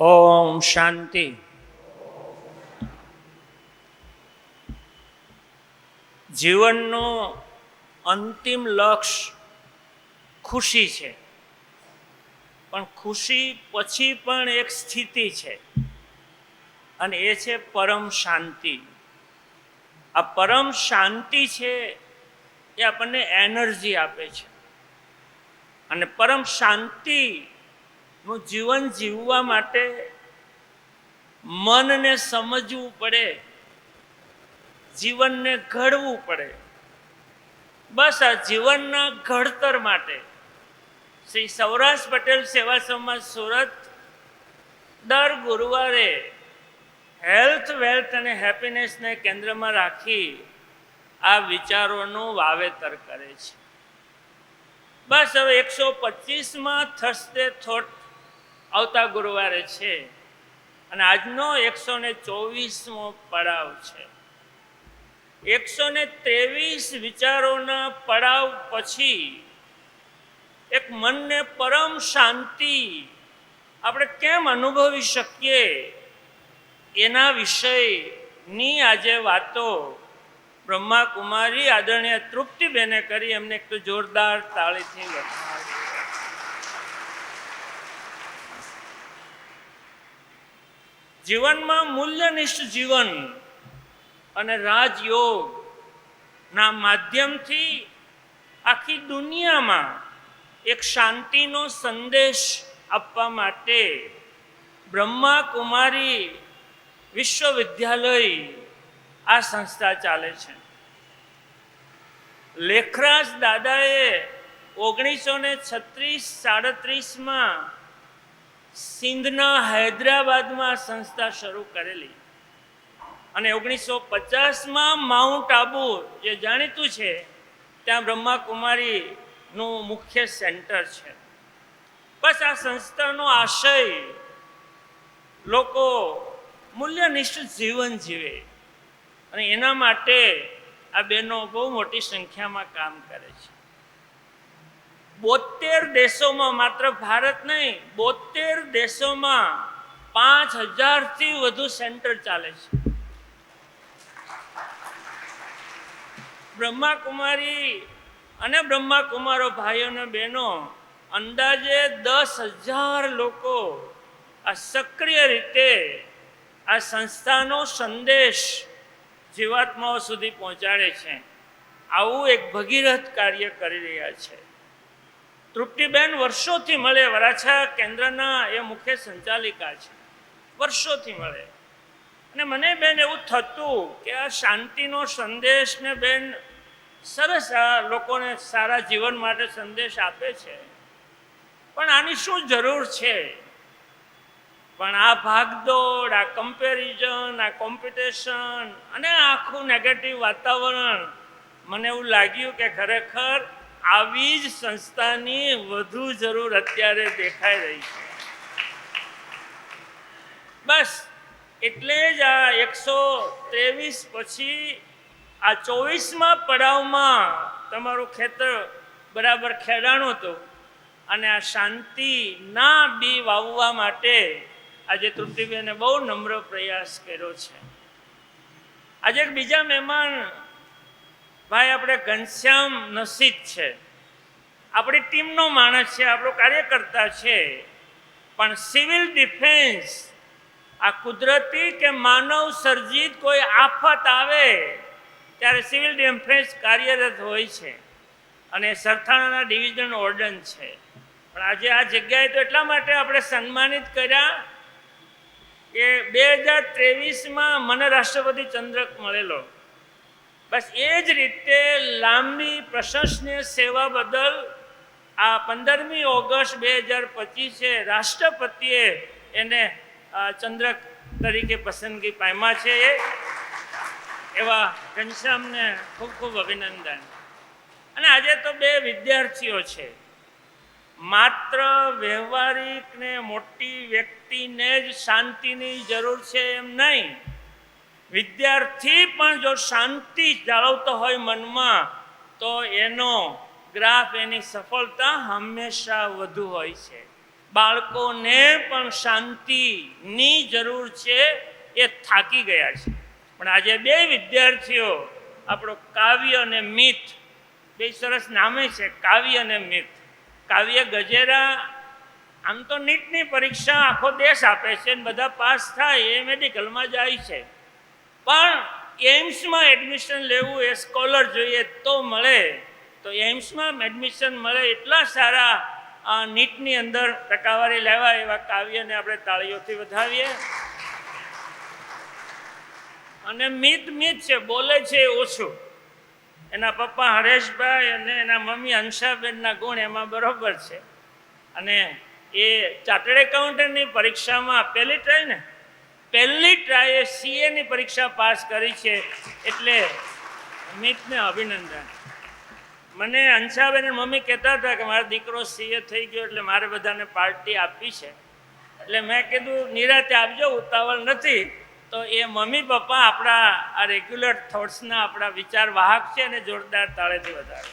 ઓમ શાંતિ. જીવનનું અંતિમ લક્ષ્ય ખુશી છે. પણ ખુશી પછી પણ એક સ્થિતિ છે. અને એ છે પરમ શાંતિ. આ પરમ શાંતિ છે એ આપણને એનર્જી આપે છે. અને પરમ શાંતિ નું જીવન જીવવા માટે મનને સમજવું પડે, જીવનને ઘડવું પડે. બસ આ જીવનના ઘડતર માટે શ્રી સૌરાષ્ટ્ર પટેલ સેવા સમાજ સુરત દર ગુરુવારે હેલ્થ, વેલ્થ અને હેપીનેસને કેન્દ્રમાં રાખી આ વિચારોનું વાવેતર કરે છે. બસ હવે એકસો પચીસમાં થર્સડે થોટ આવતા ગુરુવારે છે. અને આજનો એકસો ને ચોવીસમો પડાવ છે. એકસો ને ત્રેવીસ વિચારોના પડાવ પછી એક મનને પરમ શાંતિ આપણે કેમ અનુભવી શકીએ? એના વિષયની આજે વાતો બ્રહ્મા કુમારી આદરણીય તૃપ્તિબેને કરી. એમને એક તો જોરદાર તાળીથી વધાવી જીવનમાં મૂલ્યનિષ્ઠ જીવન અને રાજયોગ ના માધ્યમથી આખી દુનિયામાં એક શાંતિનો સંદેશ આપવા માટે બ્રહ્મા કુમારી વિશ્વવિદ્યાલય આ સંસ્થા ચાલે છે. લેખરાજ દાદાએ ઓગણીસો ને છત્રીસ સાડત્રીસમાં સિંધના હૈદરાબાદમાં સંસ્થા શરૂ કરેલી. અને ઓગણીસો પચાસમાં માઉન્ટ આબુ જે જાણીતું છે, ત્યાં બ્રહ્માકુમારીનું મુખ્ય સેન્ટર છે. બસ આ સંસ્થાનો આશય લોકો મૂલ્યનિષ્ઠ જીવન જીવે અને એના માટે આ બહેનો બહુ મોટી સંખ્યામાં કામ કરે છે. બોતેર દેશોમાં માત્ર ભારત નહીં, બોતેર દેશોમાં પાંચ હજારથી વધુ સેન્ટર ચાલે છે. બ્રહ્માકુમારી અને બ્રહ્માકુમારો ભાઈઓ અને બહેનો, અંદાજે દસ હજાર લોકો આ સક્રિય રીતે આ સંસ્થાનો સંદેશ જીવાત્માઓ સુધી પહોંચાડે છે. આવું એક ભગીરથ કાર્ય કરી રહ્યા છે. તૃપ્તિબેન વર્ષોથી મળે, વરાછા કેન્દ્રના એ મુખ્ય સંચાલિકા છે. વર્ષોથી મળે. અને મને બેન એવું થતું કે આ શાંતિનો સંદેશ ને બેન સરસ આ લોકોને સારા જીવન માટે સંદેશ આપે છે. પણ આની શું જરૂર છે? પણ આ ભાગદોડ, આ કમ્પેરિઝન આ કોમ્પિટિશન અને આખું નેગેટિવ વાતાવરણ મને એવું લાગ્યું કે ખરેખર આવી જ સંસ્થાની વધુ જરૂર અત્યારે દેખાઈ રહી છે. બસ, એટલે જ આ એકસો ત્રેવીસ પછી આ ચોવીસમાં પડાવમાં તમારું ખેતર બરાબર ખેડાણું હતું અને આ શાંતિના બી વાવવા માટે આજે તૃપ્તિબેને બહુ નમ્ર પ્રયાસ કર્યો છે. આજે એક બીજા મહેમાન ભાઈ, આપણે ઘનશ્યામ નસીદ છે. આપણી ટીમનો માણસ છે, આપણો કાર્યકર્તા છે. પણ સિવિલ ડિફેન્સ, આ કુદરતી કે માનવ સર્જિત કોઈ આફત આવે, ત્યારે સિવિલ ડિફેન્સ કાર્યરત હોય છે. અને સરથાણાના ડિવિઝન ઓર્ડન છે. પણ આજે આ જગ્યાએ તો એટલા માટે આપણે સન્માનિત કર્યા કે બે હજાર ત્રેવીસમાં મને રાષ્ટ્રપતિ ચંદ્રક મળેલો. બસ એ જ રીતે લાંબી પ્રશંસનીય સેવા બદલ આ પંદરમી ઓગસ્ટ બે હજાર પચીસે રાષ્ટ્રપતિએ એને ચંદ્રક તરીકે પસંદગી પામ્યા છે એ. એવા ઘનશ્યામને ખૂબ ખૂબ અભિનંદન. અને આજે તો બે વિદ્યાર્થીઓ છે. માત્ર વ્યવહારિક ને મોટી વ્યક્તિને જ શાંતિની જરૂર છે એમ નહીં. વિદ્યાર્થી પણ જો શાંતિ જાળવતો હોય મનમાં, તો એનો ગ્રાફ એની સફળતા હંમેશા વધુ હોય છે. બાળકોને પણ શાંતિની જરૂર છે, એ થાકી ગયા છે. પણ આજે બે વિદ્યાર્થીઓ, આપણો કાવ્ય અને મિથ, બે સરસ નામે છે, કાવ્ય અને મિથ. કાવ્ય ગજેરા, આમ તો નીટની પરીક્ષા આખો દેશ આપે છે અને બધા પાસ થાય, એ મેડિકલમાં જાય છે. પણ એમ્સમાં એડમિશન લેવું એ સ્કોલર જોઈએ તો મળે. તો એમ્સમાં એડમિશન મળે એટલા સારા નીટની અંદર ટકાવારી લેવા એવા કાવ્યને આપણે તાળીઓથી વધાવીએ. અને મિત મિત છે, બોલે છે ઓછું. એના પપ્પા હરેશભાઈ અને એના મમ્મી અંશાબેનના ગુણ એમાં બરોબર છે. અને એ ચાર્ટર્ડ એકાઉન્ટન્ટની પરીક્ષામાં પહેલી ટ્રાય ને? પહેલી ટ્રાયે સીએની પરીક્ષા પાસ કરી છે એટલે અમિતને અભિનંદન. મને અંશાબેન મમ્મી કહેતા હતા કે મારો દીકરો સીએ થઈ ગયો એટલે મારે બધાને પાર્ટી આપી છે. એટલે મેં કીધું, નિરાતે આપજો ઉતાવળ નથી. તો એ મમ્મી પપ્પા આપણા આ રેગ્યુલર થોટ્સના આપણા વિચાર વાહક છે અને જોરદાર તાળેથી વધારે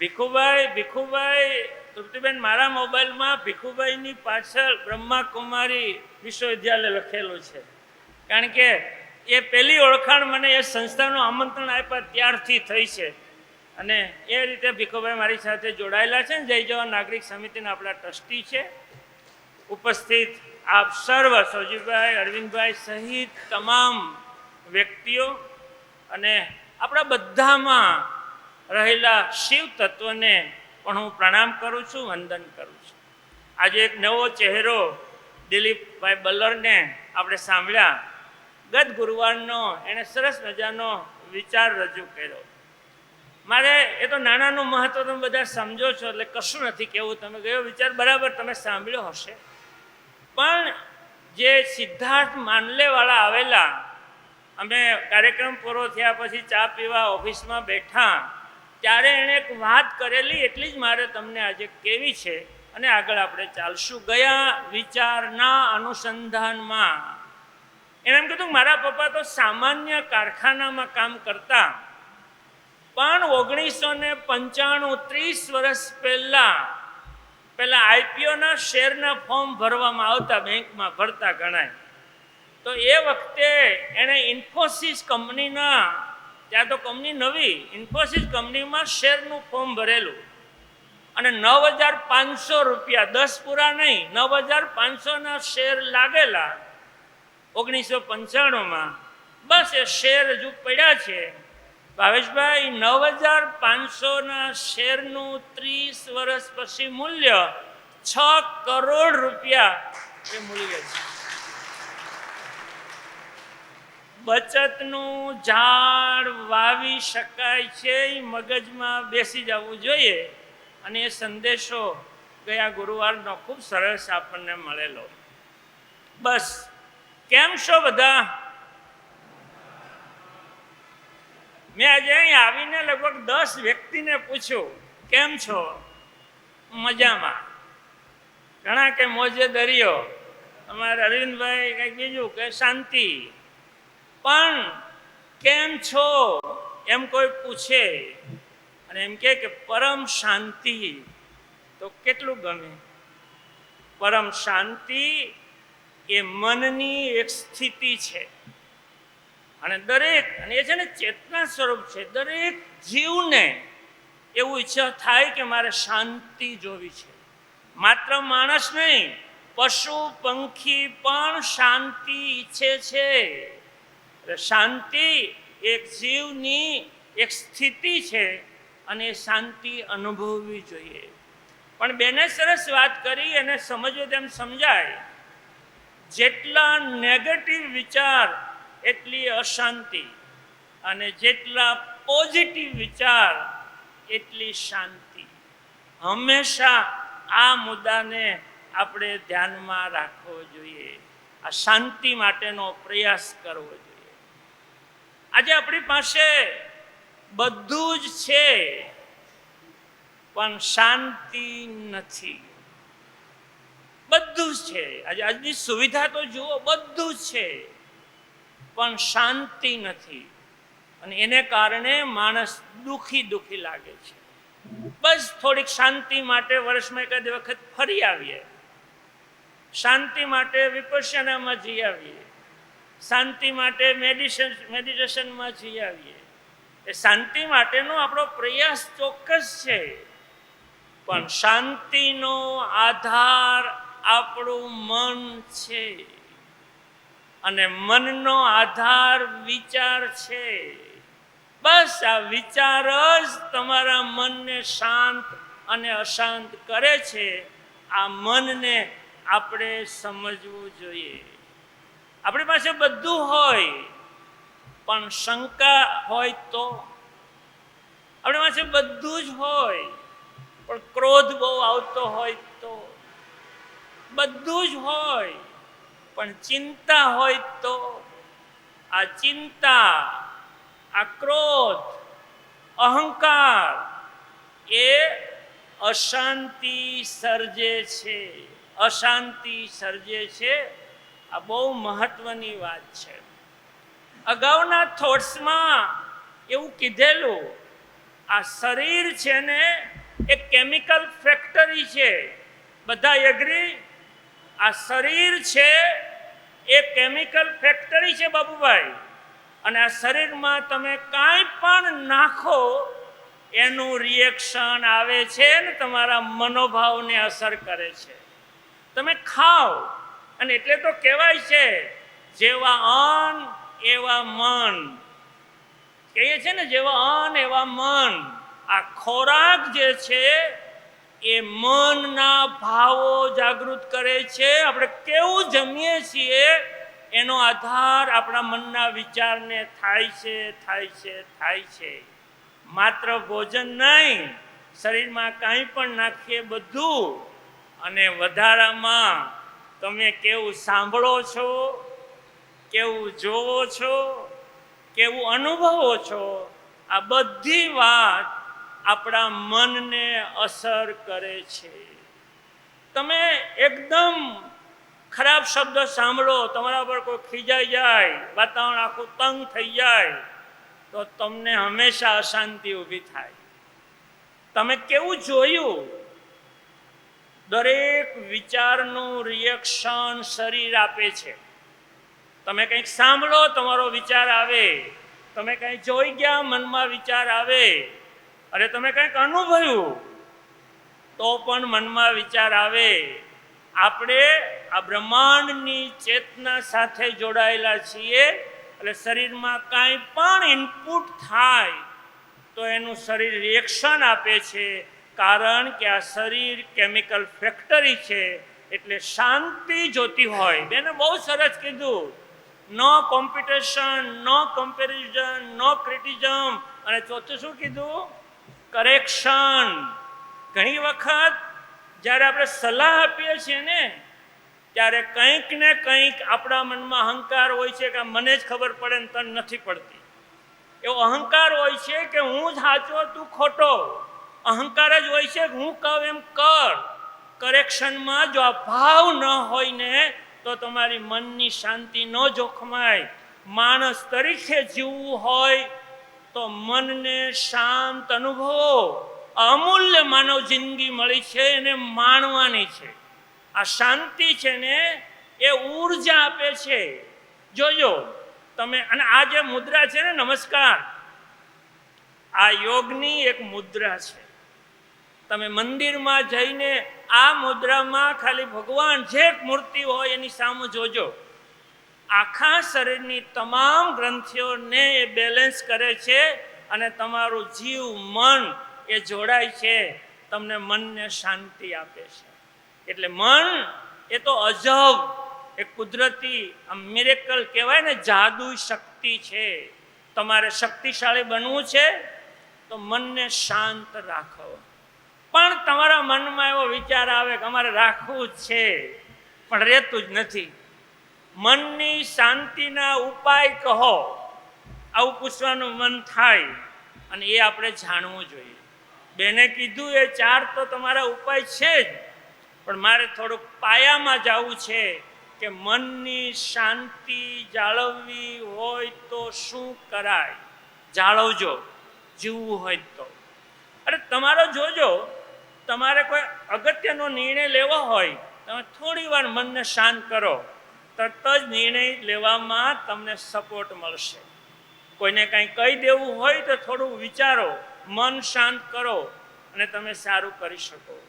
ભીખુભાઈ ભીખુભાઈ, તૃપ્તિબેન, મારા મોબાઈલમાં ભીખુભાઈની પાછળ બ્રહ્માકુમારી વિશ્વવિદ્યાલય લખેલું છે. કારણ કે એ પહેલી ઓળખાણ મને એ સંસ્થાનું આમંત્રણ આપ્યા ત્યારથી થઈ છે. અને એ રીતે ભીખુભાઈ મારી સાથે જોડાયેલા છે ને, જય જવાન નાગરિક સમિતિના આપણા ટ્રસ્ટી છે. ઉપસ્થિત આપ સર્વ સૌજીભાઈ અરવિંદભાઈ સહિત તમામ વ્યક્તિઓ અને આપણા બધામાં રહેલા શિવ તત્વને પણ હું પ્રણામ કરું છું, વંદન કરું છું. આજે એક નવો ચહેરો દિલીપભાઈ બલ્લરને આપણે સાંભળ્યા. ગત ગુરુવારનો એણે સરસ મજાનો વિચાર રજૂ કર્યો. મારે એ તો નાનાનું મહત્ત્વ તમે બધા સમજો છો, એટલે કશું નથી કેવું તમે ગયો વિચાર બરાબર તમે સાંભળ્યો હશે. પણ જે સિદ્ધાર્થ માનલેવાળા આવેલા, અમે કાર્યક્રમ પૂરો થયા પછી ચા પીવા ઓફિસમાં બેઠા ત્યારે એણે એક વાત કરેલી, એટલી જ મારે તમને આજે કેવી છે, અને આગળ આપણે ચાલશું. ગયા વિચારના અનુસંધાનમાં. એણે એમ કીધું, મારા પપ્પા તો સામાન્ય કારખાનામાં કામ કરતા, પણ ઓગણીસો ને પંચાણું ત્રીસ વર્ષ પહેલાં પહેલાં આઈપીઓના શેરના ફોર્મ ભરવામાં આવતા, બેંકમાં ભરતા ગણાય. તો એ વખતે એણે ઇન્ફોસિસ કંપનીના ત્યાં તો કંપની નવી, ઇન્ફોસિસ કંપનીમાં શેરનું ફોર્મ ભરેલું. અને નવ હજાર પાંચસો રૂપિયા, દસ પૂરા નહીં, નવ હજાર પાંચસોના શેર લાગેલા ઓગણીસો પંચાણુંમાં. બસ એ શેર હજુ પડ્યા છે. ભાવેશભાઈ, નવ હજાર પાંચસોના શેરનું ત્રીસ વર્ષ પછી મૂલ્ય છ કરોડ રૂપિયા એ મૂલ્ય છે. બચતનું ઝાડ વાવી શકાય છે, એ મગજમાં બેસી જવું જોઈએ. અને એ સંદેશો ગયા ગુરુવારનો ખૂબ સરસ આપણને મળેલો. બસ, કેમ છો બધા? મેં આજે અહીં આવીને લગભગ દસ વ્યક્તિને પૂછ્યું, કેમ છો? મજામાં? ઘણા કે મોજે દરિયો. અમારા અરવિંદભાઈ કંઈક બીજું કે શાંતિ. પણ કેમ છો? એમ કોઈ પૂછે. અને એમ કે પરમ શાંતિ. તો કેટલું ગમે? પરમ શાંતિ એ મનની એક સ્થિતિ છે. અને દરેક, અને એ છે ને ચેતના સ્વરૂપ છે, દરેક જીવને એવું ઈચ્છા થાય કે મારે શાંતિ જોવી છે. માત્ર માણસ નહીં, પશુ, પંખી પણ શાંતિ ઈચ્છે છે. શાંતિ એક જીવની એક સ્થિતિ છે અને શાંતિ અનુભવવી જોઈએ. પણ બેને સરસ વાત કરી અને સમજો તેમ સમજાય, જેટલા નેગેટિવ વિચાર એટલી અશાંતિ અને જેટલા પોઝિટિવ વિચાર એટલી શાંતિ. હંમેશા આ મુદ્દાને આપણે ધ્યાનમાં રાખવો જોઈએ. આ શાંતિ માટેનો પ્રયાસ કરવો જોઈએ. આજે આપણી પાસે બધું જ છે, પણ શાંતિ નથી. બધું જ છે. આજે આજની સુવિધા તો જુઓ, બધું જ છે, પણ શાંતિ નથી. અને એને કારણે માણસ દુખી દુખી લાગે છે. બસ થોડીક શાંતિ માટે વર્ષમાં એકાદ વખત ફરી આવીએ. શાંતિ માટે વિપશ્યનામાં જઈ આવીએ. શાંતિ માટે મેડિટેશન મેડિટેશનમાં જઈ આવીએ. એ શાંતિ માટેનો આપણો પ્રયાસ ચોક્કસ છે. પણ શાંતિનો આધાર આપણું મન છે. અને મનનો આધાર વિચાર છે. બસ આ વિચાર જ તમારા મનને શાંત અને અશાંત કરે છે. આ મનને આપણે સમજવું જોઈએ. આપણી પાસે બધું હોય, પણ શંકા હોય તો? આપણી પાસે બધું જ હોય, પણ ક્રોધ બહુ આવતો હોય તો? બધું જ હોય, પણ ચિંતા હોય તો? આ ચિંતા, આ ક્રોધ, અહંકાર, એ અશાંતિ સર્જે છે, અશાંતિ સર્જે છે આ બહુ મહત્વની વાત છે. અગાઉના થોટ્સમાં એવું કીધેલું, આ શરીર છે ને એ કેમિકલ ફેક્ટરી છે. બધા એગ્રી આ શરીર છે એ કેમિકલ ફેક્ટરી છે બાબુભાઈ. અને આ શરીરમાં તમે કાંઈ પણ નાખો, એનું રિએક્શન આવે છે ને તમારા મનોભાવને અસર કરે છે. તમે ખાઓ અને એટલે તો કહેવાય છે, જેવા અન્ન એવા મન. કહીએ છે ને, જેવા અન્ન એવા મન. આ ખોરાક જે છે, એ મનના ભાવો જાગૃત કરે છે. આપણે કેવું જમીએ છીએ, એનો આધાર આપણા મનના વિચારને થાય છે થાય છે થાય છે. માત્ર ભોજન નહીં, શરીરમાં કાંઈ પણ નાખીએ બધું. અને વધારામાં તમે કેવું સાંભળો છો? કેવું જોવો છો? કેવું અનુભવો છો? આ બધી વાત આપણા મનને અસર કરે છે. તમે એકદમ ખરાબ શબ્દ સાંભળો, તમારા પર કોઈ ખીજાઈ જાય, વાતાવરણ આખું તંગ થઈ જાય, તો તમને હંમેશા અશાંતિ ઊભી થાય. તમે કેવું જોયું? દરેક વિચારનું રિએક્શન શરીર આપે છે. તમે કંઈક સાંભળો, તમારો વિચાર આવે. તમે કંઈ જોઈ ગયા, મનમાં વિચાર આવે. અરે, તમે કંઈક અનુભવ્યું. તો પણ મનમાં વિચાર આવે. આપણે આ બ્રહ્માંડની ચેતના સાથે જોડાયેલા છીએ, એટલે શરીરમાં કાંઈ પણ ઇનપુટ થાય, તો એનું શરીર રિએક્શન આપે છે. કારણ કે આ શરીર કેમિકલ ફેક્ટરી છે, એટલે શાંતિ જોતી હોય. બેને બહુ સરસ કીધું. નો કોમ્પિટિશન નો કમ્પેરિઝન નો ક્રિટિઝમ અને ચોથું શું કીધું? કરેક્શન ઘણી વખત જ્યારે આપણે સલાહ આપીએ છીએ ને, ત્યારે કંઈક ને કંઈક આપણા મનમાં અહંકાર હોય છે કે મને જ ખબર પડે ને તને નથી પડતી. એવો અહંકાર હોય છે કે હું જ સાચો, તું ખોટો. અહંકાર જ હોય છે. હું કહું એમ કર. કરેક્શનમાં જો આ ભાવ ન હોય ને, તો તમારી મનની શાંતિ ન જોખમાય. માણસ તરીકે જીવવું હોય, તો મનને શાંત અનુભવો. અમૂલ્ય માનવ જિંદગી મળી છે એને માણવાની છે. આ શાંતિ છે ને, એ ઊર્જા આપે છે. જોજો, તમે, અને આ જે મુદ્રા છે ને, નમસ્કાર. આ યોગની એક મુદ્રા છે. તમે મંદિરમાં જઈને આ મુદ્રામાં ખાલી ભગવાન જે મૂર્તિ હોય એની સામે જોજો. આખા શરીરની તમામ ગ્રંથિઓને એ બેલેન્સ કરે છે અને તમારું જીવ, મન એ જોડાય છે. તમને મનને શાંતિ આપે છે. એટલે મન એ તો અજબ, એ કુદરતી મિરેકલ કહેવાય ને, જાદુ શક્તિ છે. તમારે શક્તિશાળી બનવું છે, તો મનને શાંત રાખો. પણ તમારા મનમાં એવો વિચાર આવે કે અમારે રાખવું જ છે. પણ રહેતું જ નથી. મનની શાંતિના ઉપાય કહો. આવું પૂછવાનું મન થાય અને એ આપણે જાણવું જોઈએ. બેને કીધું, એ ચાર તો તમારા ઉપાય છે જ. પણ મારે થોડુંક પાયામાં જવું છે કે મનની શાંતિ જાળવવી હોય તો શું કરાય? જાળવજો. જીવવું હોય તો. અરે, તમારો જોજો. તમારે કોઈ અગત્યનો નિર્ણય લેવો હોય, તમે થોડી વાર મનને શાંત કરો, તરત જ નિર્ણય લેવામાં તમને સપોર્ટ મળશે. કોઈને કાંઈ કહી દેવું હોય તો થોડું વિચારો, મન શાંત કરો અને તમે સારું કરી શકો.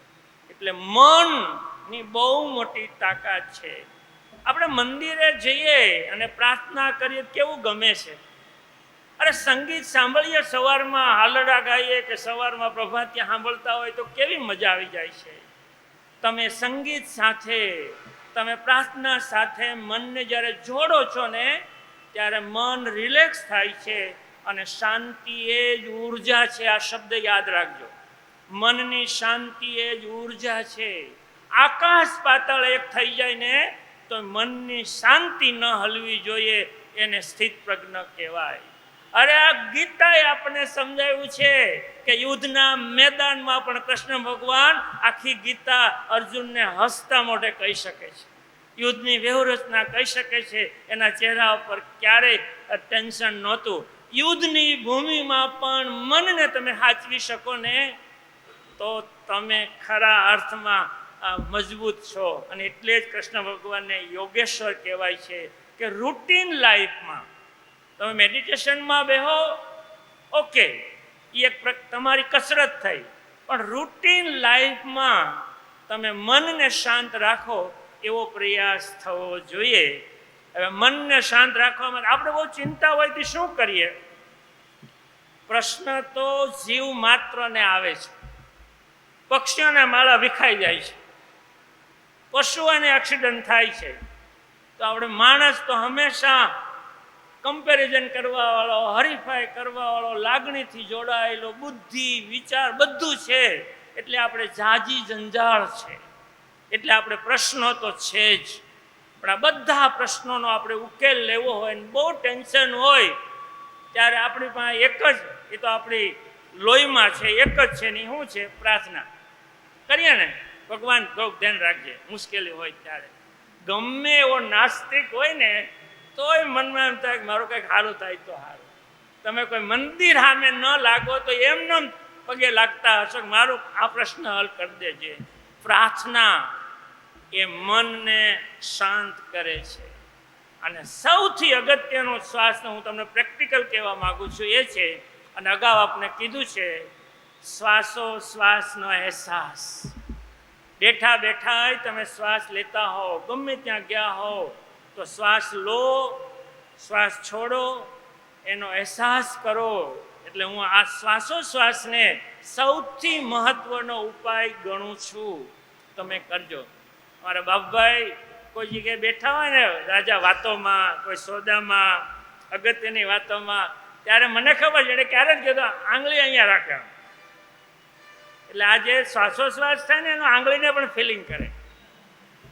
એટલે મનની બહુ મોટી તાકાત છે. આપણે મંદિરે જઈએ અને પ્રાર્થના કરીએ કેવું ગમે છે? અરે સંગીત સાંભળીએ, સવારમાં હાલડા ગાઈએ કે સવારમાં પ્રભાતિયા સાંભળતા હોય તો કેવી મજા આવી જાય છે? તમે સંગીત સાથે, તમે પ્રાર્થના સાથે મનને જ્યારે જોડો છો ને, ત્યારે મન રિલેક્સ થાય છે અને શાંતિ એ જ ઊર્જા છે. આ શબ્દ યાદ રાખજો. મનની શાંતિ એ જ ઊર્જા છે. આકાશ પાતળ એક થઈ જાય ને, તો મનની શાંતિ ન હલવી જોઈએ, એને સ્થિત પ્રજ્ઞ કહેવાય. અરે આ ગીતાએ આપણને સમજાવ્યું છે કે યુદ્ધના મેદાનમાં પણ કૃષ્ણ ભગવાન આખી ગીતા અર્જુનને હસતા મોઢે કહી શકે છે. યુદ્ધની વ્યૂહરચના કહી શકે છે. એના ચહેરા ઉપર ક્યારેય ટેન્શન નહોતું. યુદ્ધની ભૂમિમાં પણ મનને તમે સાચવી શકો ને? તો તમે ખરા અર્થમાં મજબૂત છો. અને એટલે જ કૃષ્ણ ભગવાનને યોગેશ્વર કહેવાય છે કે રૂટીન લાઈફમાં તમે મેડિટેશનમાં બેહો ઓકે એ એક તમારી કસરત થઈ. પણ રૂટીન લાઈફમાં તમે મનને શાંત રાખો, એવો પ્રયાસ થવો જોઈએ. હવે મનને શાંત રાખવા માટે આપણે બહુ ચિંતા હોય તો શું કરીએ? પ્રશ્ન તો જીવ માત્રને આવે છે. પક્ષીઓના માળા વિખાઈ જાય છે. પશુઓને એક્સિડન્ટ થાય છે. તો આપણે માણસ તો હંમેશા કમ્પેરિઝન કરવાવાળો હરીફાઈ કરવાવાળો, લાગણીથી જોડાયેલો, બુદ્ધિ, વિચાર બધું છે. એટલે આપણે જાજી જંજાળ છે. એટલે આપણે પ્રશ્નો તો છે જ. પણ આ બધા પ્રશ્નોનો આપણે ઉકેલ લેવો હોય ને બહુ ટેન્શન હોય, ત્યારે આપણી પાસે એક જ, એ તો આપણી લોહીમાં છે, એક જ છે ને શું છે? પ્રાર્થના. કરીએ ને? ભગવાન થોડુંક ધ્યાન રાખજે. મુશ્કેલી હોય ત્યારે. ગમે એવો નાસ્તિક હોય ને તોય મનમાં એમ થાય કે મારું કંઈક સારું થાય તો સારું તમે કોઈ મંદિર સામે ન લાગો તો એમને એમ પગે લાગતા હશો મારું આ પ્રશ્ન હલ કરી દેજે. પ્રાર્થના એ મનને શાંત કરે છે. અને સૌથી અગત્યનો શ્વાસનો હું તમને પ્રેક્ટિકલ કહેવા માગું છું એ છે, અને અગાઉ આપણે કીધું છે, શ્વાસો શ્વાસનો અહેસાસ. બેઠા બેઠા તમે શ્વાસ લેતા હો, ગમે ત્યાં ગયા હો તો શ્વાસ લો, શ્વાસ છોડો, એનો અહેસાસ કરો. એટલે હું આ શ્વાસોશ્વાસને સૌથી મહત્વનો ઉપાય ગણું છું. તમે કરજો. મારા બાપભાઈ કોઈ જગ્યાએ બેઠા હોય ને, રાજા વાતોમાં, કોઈ સોદામાં, અગત્યની વાતોમાં, ત્યારે મને ખબર છે એને ક્યારે જ કીધું આંગળી અહીંયા રાખે એટલે આ જે શ્વાસોશ્વાસ થાય ને, એનો આંગળીને પણ ફિલિંગ કરે.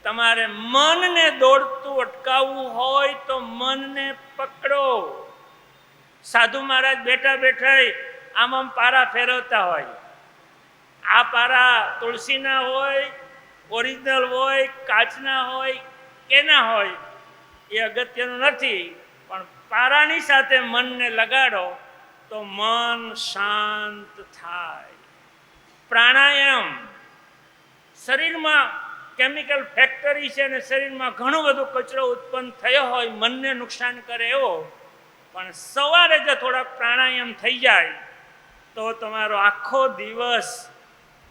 તમારે મનને દોડતું અટકાવવું હોય તો મનને પકડો. સાધુ મહારાજ બેઠા બેઠા આમ આમ પારા ફેરવતા હોય. આ પારા તુલસીના હોય, ઓરિજિનલ હોય, કાચના હોય, કેના હોય, એ અગત્યનું નથી. પણ પારાની સાથે મનને લગાડો તો મન શાંત થાય. પ્રાણાયામ શરીરમાં કેમિકલ ફેક્ટરી છે અને શરીરમાં ઘણો બધો કચરો ઉત્પન્ન થયો હોય, મનને નુકસાન કરે એવો, પણ સવારે જો થોડાક પ્રાણાયામ થઈ જાય, તો તમારો આખો દિવસ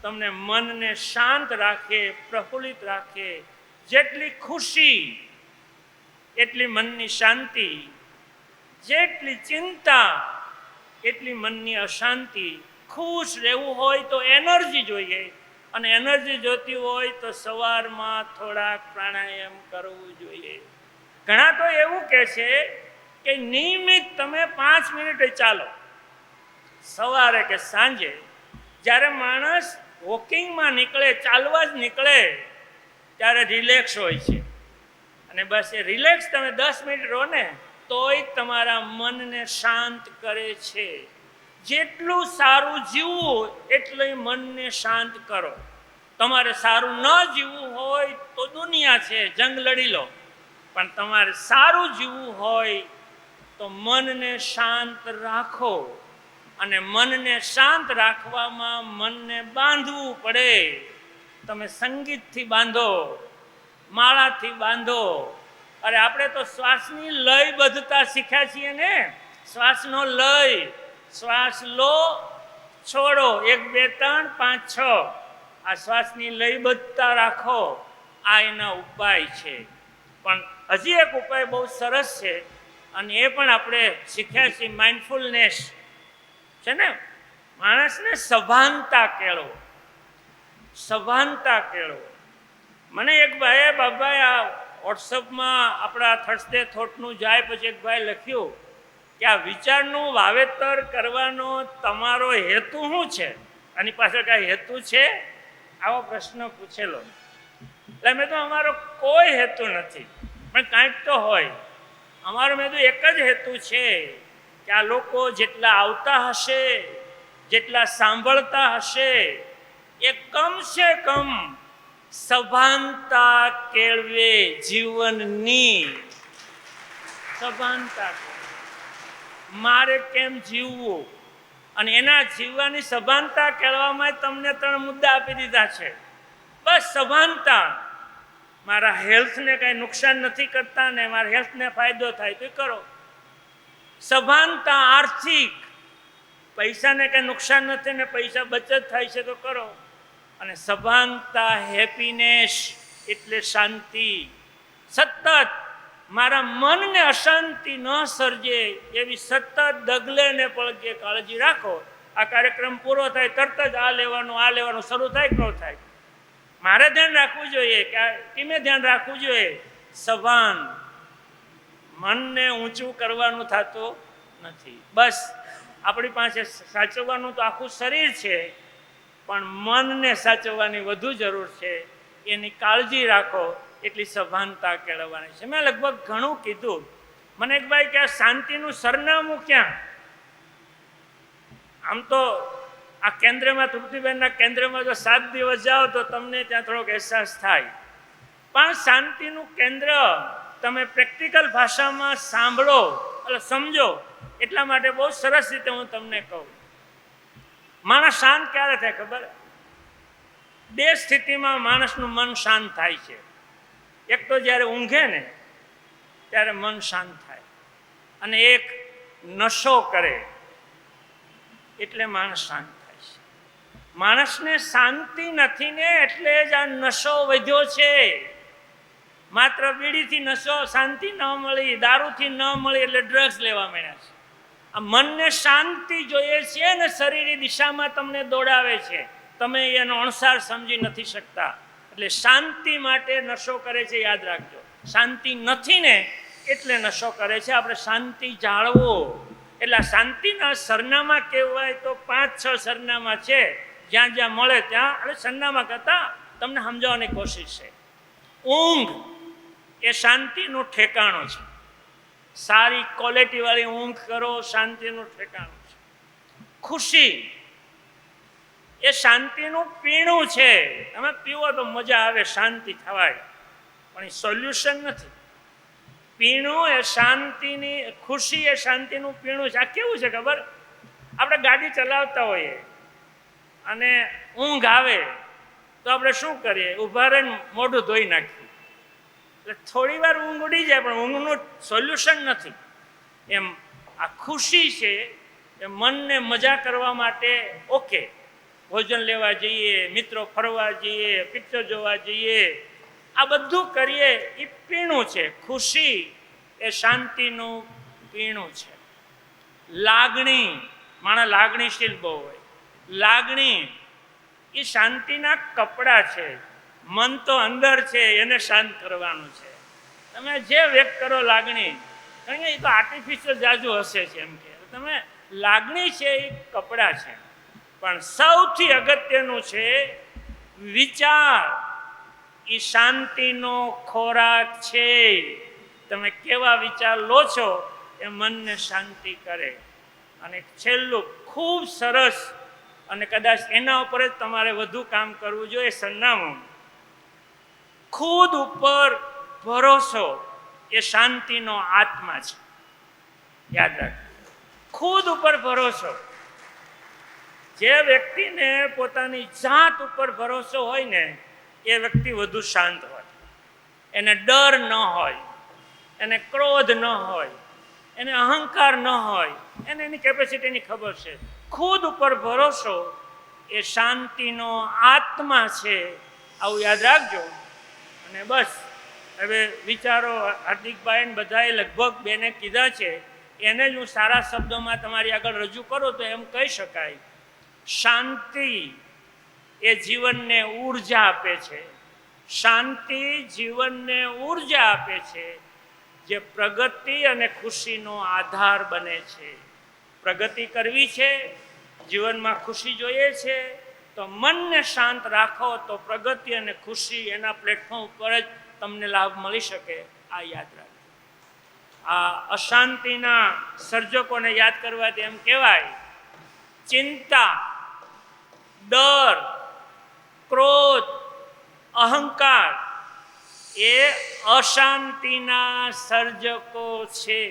તમને મનને શાંત રાખે, પ્રફુલ્લિત રાખે. જેટલી ખુશી, એટલી મનની શાંતિ. જેટલી ચિંતા, એટલી મનની અશાંતિ. ખુશ રહેવું હોય તો એનર્જી જોઈએ. અને એનર્જી જોતી હોય તો સવારમાં થોડાક પ્રાણાયામ કરવું જોઈએ. ઘણા તો એવું કહે છે કે નિયમિત તમે પાંચ મિનિટ ચાલો. સવારે કે સાંજે જ્યારે માણસ વોકિંગમાં નીકળે, ચાલવા જ નીકળે, ત્યારે રિલેક્સ હોય છે. અને બસ એ રિલેક્સ તમે દસ મિનિટ રહો ને, તોય તમારા મનને શાંત કરે છે. જેટલું સારું જીવવું એટલું મનને શાંત કરો. તમારે સારું ન જીવવું હોય તો દુનિયા છે, જંગ લડી લો. પણ તમારે સારું જીવવું હોય તો મનને શાંત રાખો અને મનને શાંત રાખવામાં મનને બાંધવું પડે. તમે સંગીતથી બાંધો, માળાથી બાંધો. અરે, આપણે તો શ્વાસની લયબદ્ધતા શીખ્યા છીએ ને. શ્વાસનો લય શ્વાસ લો, છોડો. એક, બે, ત્રણ, પાંચ, છ. આ શ્વાસની લયબદ્ધતા રાખો. આ એના ઉપાય છે. પણ હજી એક ઉપાય બહુ સરસ છે અને એ પણ આપણે શીખ્યા છીએ માઇન્ડફુલનેસ છે ને? માણસને સભાનતા કેળવો. સભાનતા કેળવો. મને એક ભાઈએ, બાબાએ, આ વોટ્સઅપમાં આપણા થર્સડે થોટનું જાય. પછી એક ભાઈ લખ્યું કે આ વિચારનું વાવેતર કરવાનો તમારો હેતુ શું છે? આની પાછળ કાંઈ હેતુ છે? આવો પ્રશ્ન પૂછેલો. એટલે મેં તો અમારો કોઈ હેતુ નથી. પણ કાંઈક તો હોય. અમારો મેં તો એક જ હેતુ છે કે આ લોકો જેટલા આવતા હશે, જેટલા સાંભળતા હશે, એ કમ છે કમ સભાનતા કેળવે જીવનની. સભાનતા. મારે કેમ જીવવું? અને એના જીવવાની સભાનતા કહેવામાં તમને ત્રણ મુદ્દા આપી દીધા છે. બસ સભાનતા. મારા હેલ્થને કાંઈ નુકસાન નથી કરતા ને મારા હેલ્થને ફાયદો થાય તો કરો. સભાનતા આર્થિક. પૈસાને કંઈ નુકસાન નથી ને પૈસા બચત થાય છે તો કરો. અને સભાનતા હેપીનેસ એટલે શાંતિ. સતત. મારા મનને અશાંતિ ન સર્જે એવી સતત ડગલે ને પડગે કાળજી રાખો. આ કાર્યક્રમ પૂરો થાય, તરત જ આ લેવાનું આ લેવાનું, શરૂ થાય કે ન થાય? મારે ધ્યાન રાખવું જોઈએ કે ટીમે ધ્યાન રાખવું જોઈએ? સભાન. મનને ઊંચું કરવાનું થતું નથી. બસ, આપણી પાસે સાચવવાનું તો આખું શરીર છે, પણ મનને સાચવવાની વધુ જરૂર છે. એની કાળજી રાખો. એટલી સભાનતા કેળવવાની છે. મેં લગભગ ઘણું કીધું. મને એક ભાઈ કે આ શાંતિનું સરનામું ક્યાં? આમ તો આ કેન્દ્રમાં, તૃપ્તિબેનના કેન્દ્રમાં જો સાત દિવસ જાઓ તો તમને ત્યાં થોડોક અહેસાસ થાય. પણ શાંતિનું કેન્દ્ર તમે પ્રેક્ટિકલ ભાષામાં સાંભળો, એટલે સમજો. એટલા માટે બહુ સરસ રીતે હું તમને કહું. માણસ શાંત ક્યારે થાય ખબર? બે સ્થિતિમાં માણસનું મન શાંત થાય છે. એક તો જ્યારે ઊંઘે ને, ત્યારે મન શાંત થાય. અને એક નશો કરે, એટલે માણસ શાંત થાય છે. માણસને શાંતિ નથી ને, એટલે જ આ નશો વધ્યો છે. માત્ર બીડીથી નશો શાંતિ ન મળી, દારૂથી ન મળી, એટલે ડ્રગ્સ લેવા માંડ્યા છે. આ મનને શાંતિ જોઈએ છે ને, શરીરની દિશામાં તમને દોડાવે છે. તમે એનો અણસાર સમજી નથી શકતા. એટલે શાંતિ માટે નશો કરે છે, યાદ રાખજો. શાંતિ નથી ને, એટલે નશો કરે છે. આપણે શાંતિ જાળવો. એટલે શાંતિના સરનામા કહેવાય તો પાંચ, છ સરનામા છે. જ્યાં જ્યાં મળે ત્યાં. એટલે સરનામા કરતાં તમને સમજાવવાની કોશિશ છે. ઊંઘ એ શાંતિનું ઠેકાણું છે. સારી ક્વોલિટીવાળી ઊંઘ કરો, શાંતિનું ઠેકાણું છે. ખુશી એ શાંતિનું પીણું છે. તમે પીવો તો મજા આવે, શાંતિ થવાય. પણ એ સોલ્યુશન નથી. પીણું એ શાંતિની, ખુશી એ શાંતિનું પીણું છે. આ કેવું છે ખબર? આપણે ગાડી ચલાવતા હોઈએ અને ઊંઘ આવે, તો આપણે શું કરીએ? ઊભા રહીને મોઢું ધોઈ નાખીએ. એટલે થોડી વાર ઊંઘ ઉડી જાય, પણ ઊંઘનું સોલ્યુશન નથી. એમ આ ખુશી છે, એ મનને મજા કરવા માટે ઓકે. ભોજન લેવા જઈએ, મિત્રો ફરવા જઈએ પિક્ચર જોવા જઈએ, આ બધું કરીએ, એ પીણું છે, ખુશી, એ શાંતિનું પીણું છે. લાગણી, માણસ લાગણીશીલ બહુ હોય. લાગણી, એ શાંતિના કપડાં છે. મન તો અંદર છે, એને શાંત કરવાનું છે. તમે જે વ્યક્ત કરો લાગણી, કારણ કે એ તો આર્ટિફિશિયલ જાજુ હશે છે એમ કે. તમે લાગણી છે, એ કપડાં છે. પણ સૌથી અગત્યનું છે વિચાર. એ શાંતિનો ખોરાક છે. તમે કેવા વિચાર લો છો એ મનને શાંતિ કરે. અને છેલ્લું, ખૂબ સરસ. અને કદાચ એના ઉપર જ તમારે વધુ કામ કરવું જોઈએ સરનામું. ખુદ ઉપર ભરોસો એ શાંતિનો આત્મા છે. યાદ રાખ. ખુદ ઉપર ભરોસો જે વ્યક્તિને પોતાની જાત ઉપર ભરોસો હોય ને, એ વ્યક્તિ વધુ શાંત હોય. એને ડર ન હોય, એને ક્રોધ ન હોય, એને અહંકાર ન હોય, એને એની કેપેસિટીની ખબર છે. ખુદ ઉપર ભરોસો એ શાંતિનો આત્મા છે, આવું યાદ રાખજો. અને બસ, હવે વિચારો હાર્દિકભાઈ બધાએ લગભગ બેને કીધા છે. એને જ હું સારા શબ્દોમાં તમારી આગળ રજૂ કરું તો એમ કહી શકાય. શાંતિ એ જીવનને ઊર્જા આપે છે. શાંતિ જીવનને ઊર્જા આપે છે, જે પ્રગતિ અને ખુશીનો આધાર બને છે. પ્રગતિ કરવી છે, જીવનમાં ખુશી જોઈએ છે, તો મનને શાંત રાખો, તો પ્રગતિ અને ખુશી એના પ્લેટફોર્મ ઉપર જ તમને લાભ મળી શકે. આ યાદ રાખજો. આ અશાંતિના સર્જકોને યાદ કરવાથી એમ કહેવાય, ચિંતા ડર, ક્રોધ, અહંકાર એ અશાંતિના સર્જકો છે.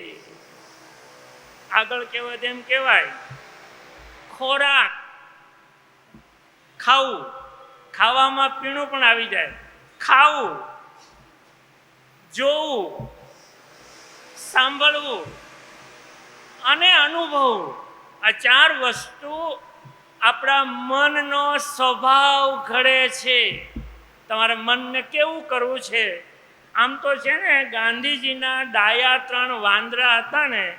આગળ કહેવાય તેમ કહેવાય, ખોરાક ખાવું, ખાવામાં પીણું પણ આવી જાય. ખાવું, જોવું, સાંભળવું અને અનુભવવું. આ ચાર વસ્તુ આપણા મનનો સ્વભાવ ઘડે છે. તમારે મનને કેવું કરવું છે? આમ તો છે ને, ગાંધીજીના ડાયા ત્રણ વાંદરા હતા ને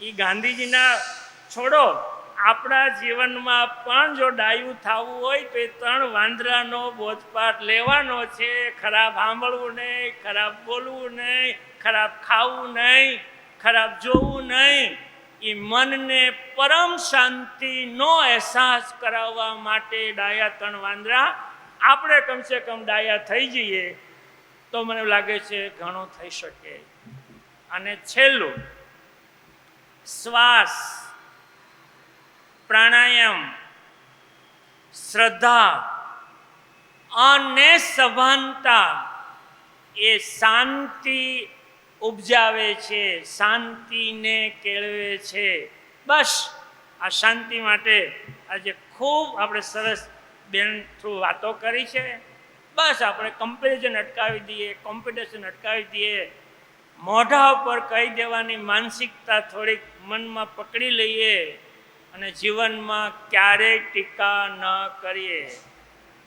એ ગાંધીજીના, છોડો, આપણા જીવનમાં પણ જો ડાયું થવું હોય તો એ ત્રણ વાંદરાનો બોધપાઠ લેવાનો છે. ખરાબ સાંભળવું નહીં, ખરાબ બોલવું નહીં, ખરાબ ખાવું નહીં, ખરાબ જોવું નહીં. એ મનને પરમ શાંતિનો અહેસાસ કરાવવા માટે ડાયા ત્રણ વાંદરા, આપણે કમસે કમ ડાયા થઈ જઈએ, તો મને લાગે છે ઘણો થઈ શકે. અને છેલ્લું, શ્વાસ, પ્રાણાયામ, શ્રદ્ધા, અને સભાનતા એ શાંતિ ઉપજાવે છે, શાંતિને કેળવે છે. બસ, આ શાંતિ માટે આજે ખૂબ આપણે સરસ બેન થ્રુ વાતો કરી છે. બસ, આપણે કમ્પેરિઝન અટકાવી દઈએ કોમ્પિટિશન અટકાવી દઈએ. મોઢા ઉપર કહી દેવાની માનસિકતા થોડીક મનમાં પકડી લઈએ અને જીવનમાં ક્યારેય ટીકા ન કરીએ.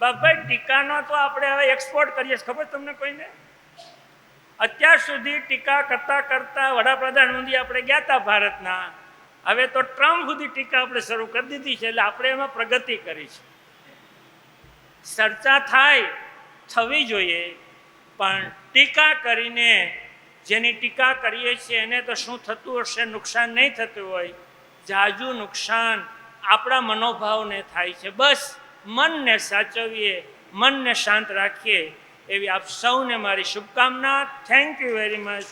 બાપભાઈ ટીકાનો તો આપણે હવે એક્સપોર્ટ કરીએ ખબર તમને કોઈને? અત્યાર સુધી ટીકા કરતા કરતા વડાપ્રધાન સુધી આપણે ગયા હતા ભારતના. હવે તો ટ્રમ્પ સુધી ટીકા આપણે શરૂ કરી દીધી છે એટલે આપણે એમાં પ્રગતિ કરી છે. ચર્ચા થાય, થવી જોઈએ, પણ ટીકા કરીને જેની ટીકા કરીએ છીએ એને તો શું થતું હશે, નુકસાન નહીં થતું હોય, જાજુ નુકસાન આપણા મનોભાવને થાય છે. બસ મનને સાચવીએ, મનને શાંત રાખીએ એવી આપ સૌને મારી શુભકામના. Thank you very much